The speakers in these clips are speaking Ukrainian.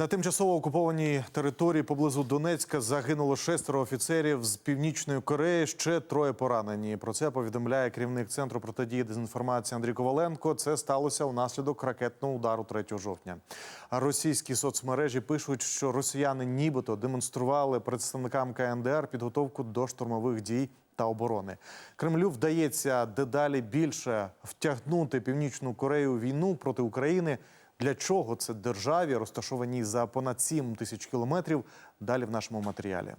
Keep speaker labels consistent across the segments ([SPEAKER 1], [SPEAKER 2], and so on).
[SPEAKER 1] На тимчасово окупованій території поблизу Донецька загинуло шестеро офіцерів з північної Кореї. Ще троє поранені. Про це повідомляє керівник центру протидії дезінформації Андрій Коваленко. Це сталося унаслідок ракетного удару 3 жовтня. Російські соцмережі пишуть, що росіяни нібито демонстрували представникам КНДР підготовку до штурмових дій та оборони. Кремлю вдається дедалі більше втягнути північну Корею війну проти України. Для чого це державі, розташованій за понад 7 тисяч кілометрів? Далі в нашому матеріалі.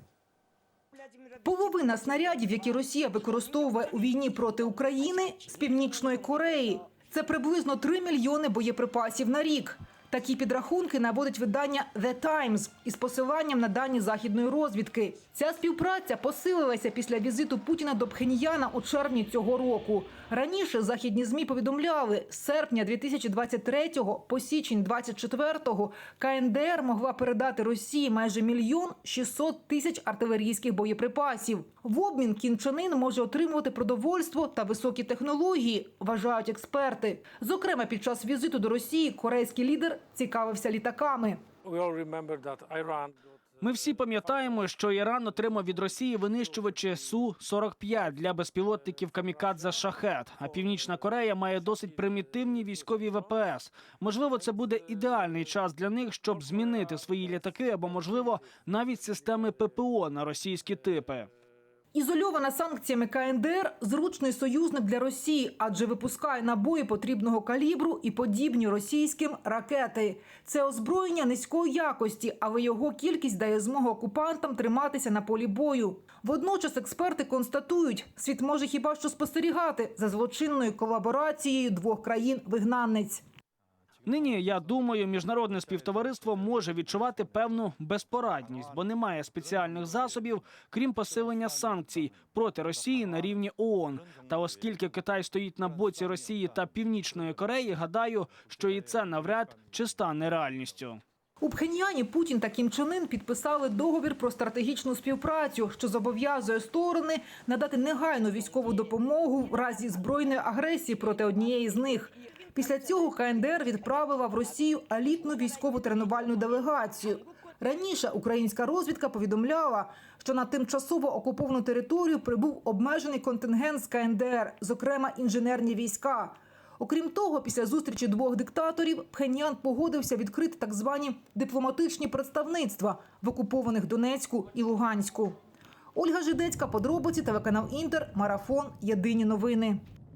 [SPEAKER 2] Половина снарядів, які Росія використовує у війні проти України, з північної Кореї. Це приблизно 3 мільйони боєприпасів на рік. Такі підрахунки наводить видання The Times із посиланням на дані західної розвідки. Ця співпраця посилилася після візиту Путіна до Пхеньяна у червні цього року. Раніше західні змі повідомляли, з серпня 2023 по січень 24 КНДР могла передати Росії майже мільйон 600 тисяч артилерійських боєприпасів. В обмін Ін може отримувати продовольство та високі технології, вважають експерти. Зокрема, під час візиту до Росії корейський лідер цікавився літаками.
[SPEAKER 3] Iran
[SPEAKER 4] Ми всі пам'ятаємо, що Іран отримав від Росії винищувачі су 45 для безпілотників камікадзе шахет. А Північна Корея має досить примітивні військові ВПС. Можливо, це буде ідеальний час для них, щоб змінити свої літаки або, можливо, навіть системи ППО на російські типи.
[SPEAKER 2] Ізольована санкціями КНДР – зручний союзник для Росії, адже випускає набої потрібного калібру і подібні російським ракети. Це озброєння низької якості, але його кількість дає змогу окупантам триматися на полі бою. Водночас експерти констатують, світ може хіба що спостерігати за злочинною колаборацією двох країн-вигнанниць.
[SPEAKER 4] Нині я думаю, міжнародне співтовариство може відчувати певну безпорадність, бо немає спеціальних засобів, крім посилення санкцій проти Росії на рівні ООН. Та оскільки Китай стоїть на боці Росії та Північної Кореї, гадаю, що і це навряд чи стане реальністю.
[SPEAKER 2] У Пхеньяні Путін та Кім Чен Ын підписали договір про стратегічну співпрацю, що зобов'язує сторони надати негайну військову допомогу в разі збройної агресії проти однієї з них. Після цього КНДР відправила в Росію елітну військову тренувальну делегацію. Раніше українська розвідка повідомляла, що на тимчасово окуповану територію прибув обмежений контингент з КНДР, зокрема інженерні війська. Окрім того, після зустрічі двох диктаторів Пхеньян погодився відкрити так звані дипломатичні представництва в окупованих Донецьку і Луганську. Ольга Жидецька, подробиці, телеканал Інтер, марафон. Єдині новини.